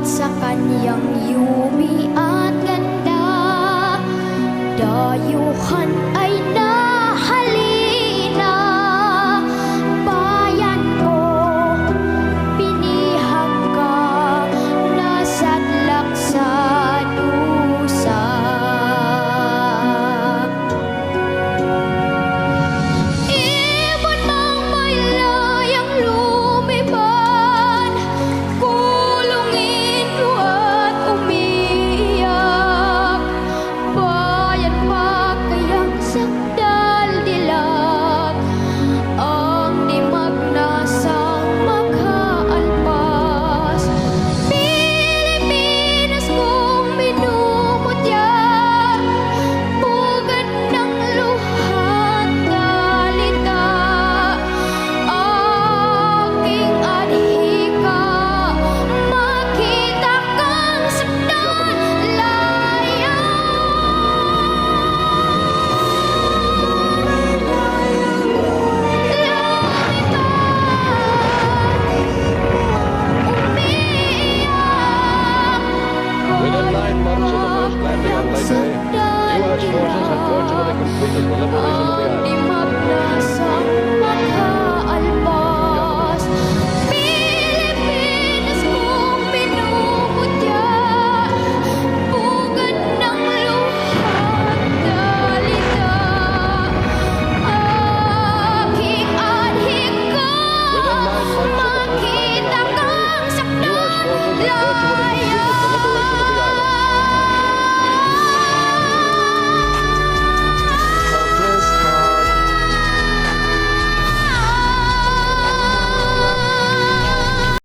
at sa kanyang yumi at ganda. Dayuhan at nine months of the most badly unlike day, U.S. forces had fortunately completed the liberation of the island. Makita kang sakdang layo